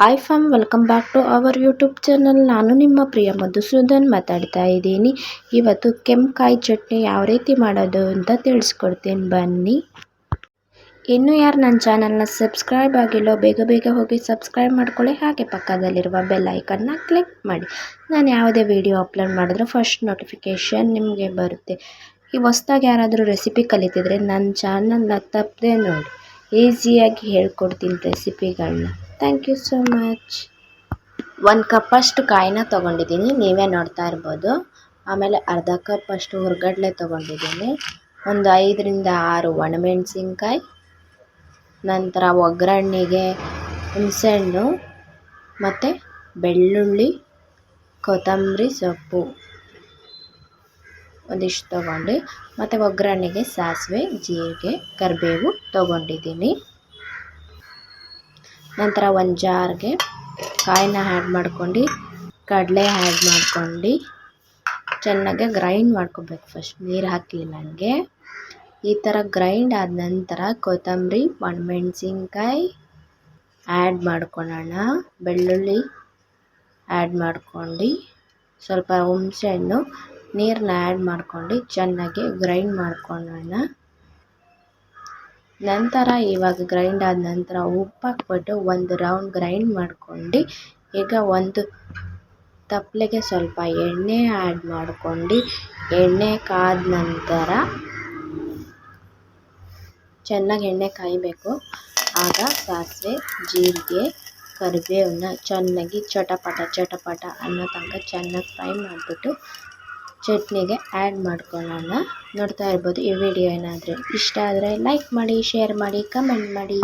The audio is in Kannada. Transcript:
Hi fam welcome back to our YouTube channel ನಾನು ನಿಮ್ಮ ಪ್ರಿಯ ಮಧುಸೂದನ್ ಮಾತಾಡ್ತಾ ಇದ್ದೀನಿ. ಇವತ್ತು ಕೆಂಪುಕಾಯಿ ಚಟ್ನಿ ಯಾವ ರೀತಿ ಮಾಡೋದು ಅಂತ ತಿಳಿಸ್ಕೊಡ್ತೀನಿ. ಬನ್ನಿ. ಇನ್ನೂ ಯಾರು ನನ್ನ ಚಾನಲ್ನ ಸಬ್ಸ್ಕ್ರೈಬ್ ಆಗಿಲ್ಲೋ, ಬೇಗ ಬೇಗ ಹೋಗಿ ಸಬ್ಸ್ಕ್ರೈಬ್ ಮಾಡ್ಕೊಳ್ಳಿ. ಹಾಗೆ ಪಕ್ಕದಲ್ಲಿರುವ ಬೆಲ್ ಐಕನ್ನ ಕ್ಲಿಕ್ ಮಾಡಿ. ನಾನು ಯಾವುದೇ ವಿಡಿಯೋ ಅಪ್ಲೋಡ್ ಮಾಡಿದ್ರೆ ಫಸ್ಟ್ ನೋಟಿಫಿಕೇಷನ್ ನಿಮಗೆ ಬರುತ್ತೆ. ಈ ಹೊಸ್ದಾಗಿ ಯಾರಾದರೂ ರೆಸಿಪಿ ಕಲಿತಿದ್ರೆ ನನ್ನ ಚಾನಲ್ನ ತಪ್ಪದೆ ನೋಡಿ. ಈಸಿಯಾಗಿ ಹೇಳ್ಕೊಡ್ತೀನಿ ರೆಸಿಪಿಗಳನ್ನ ಥ್ಯಾಂಕ್ ಯು ಸೋ ಮಚ್ ಒಂದು ಕಪ್ಪಷ್ಟು ಕಾಯಿನ ತೊಗೊಂಡಿದ್ದೀನಿ. ನೀವೇ ನೋಡ್ತಾ ಇರ್ಬೋದು. ಆಮೇಲೆ ಅರ್ಧ ಕಪ್ ಅಷ್ಟು ಹುರ್ಗಡ್ಲೆ ತೊಗೊಂಡಿದ್ದೀನಿ. ಒಂದು ಐದರಿಂದ ಆರು ಒಣಮೆಣಸಿನ್ಕಾಯಿ, ನಂತರ ಒಗ್ಗರಣೆಗೆ ಹುಣಸೆಹಣ್ಣು, ಮತ್ತು ಬೆಳ್ಳುಳ್ಳಿ, ಕೊತ್ತಂಬರಿ ಸೊಪ್ಪು ಒಂದಿಷ್ಟು ತೊಗೊಂಡು, ಮತ್ತು ಒಗ್ಗರಣೆಗೆ ಸಾಸಿವೆ, ಜೀರಿಗೆ, ಕರಿಬೇವು ತೊಗೊಂಡಿದ್ದೀನಿ. ನಂತರ ಒಂದು ಜಾರ್ಗೆ ಕಾಯಿನ ಆ್ಯಡ್ ಮಾಡ್ಕೊಂಡು, ಕಡಲೆ ಆ್ಯಡ್ ಮಾಡ್ಕೊಂಡು, ಚೆನ್ನಾಗೆ ಗ್ರೈಂಡ್ ಮಾಡ್ಕೊಬೇಕು ಫಸ್ಟ್ ನೀರು ಹಾಕಲಿಲ್ಲ ಹಂಗೆ ಈ ಥರ ಗ್ರೈಂಡ್ ಆದ ನಂತರ ಕೊತ್ತಂಬರಿ, ಒಣಮೆಣ್ಸಿನ್ಕಾಯಿ ಆ್ಯಡ್ ಮಾಡ್ಕೊಳ್ಳೋಣ ಬೆಳ್ಳುಳ್ಳಿ ಆ್ಯಡ್ ಮಾಡ್ಕೊಂಡು, ಸ್ವಲ್ಪ ಹುಣಸೆಹಣ್ಣು ನೀರನ್ನ ಆ್ಯಡ್ ಮಾಡ್ಕೊಂಡು ಚೆನ್ನಾಗಿ ಗ್ರೈಂಡ್ ಮಾಡ್ಕೊಳ್ಳೋಣ ನಂತರ ಇವಾಗ ಗ್ರೈಂಡ್ ಆದ ನಂತರ ಉಪ್ಪು ಹಾಕ್ಬಿಟ್ಟು ಒಂದು ರೌಂಡ್ ಗ್ರೈಂಡ್ ಮಾಡ್ಕೊಂಡು ಈಗ ಒಂದು ತಪ್ಪಲೆಗೆ ಸ್ವಲ್ಪ ಎಣ್ಣೆ ಆ್ಯಡ್ ಮಾಡ್ಕೊಂಡು ಎಣ್ಣೆ ಕಾದ ನಂತರ ಚೆನ್ನಾಗಿ ಎಣ್ಣೆ ಕಾಯಬೇಕು. ಆಗ ಸಾಸಿವೆ, ಜೀರಿಗೆ, ಕರಿಬೇವನ್ನ ಚೆನ್ನಾಗಿ ಚಟಪಟ ಚಟಪಟ ಅನ್ನೋ ತನಕ ಚೆನ್ನಾಗಿ ಫ್ರೈ ಮಾಡಿಬಿಟ್ಟು ಚಟ್ನಿಗೆ ಆ್ಯಡ್ ಮಾಡ್ಕೊಳ್ಳೋಣ. ನೋಡ್ತಾ ಇರ್ಬೋದು ಈ ವಿಡಿಯೋ ಏನಾದರೂ ಇಷ್ಟ ಆದರೆ ಲೈಕ್ ಮಾಡಿ ಶೇರ್ ಮಾಡಿ ಕಮೆಂಟ್ ಮಾಡಿ.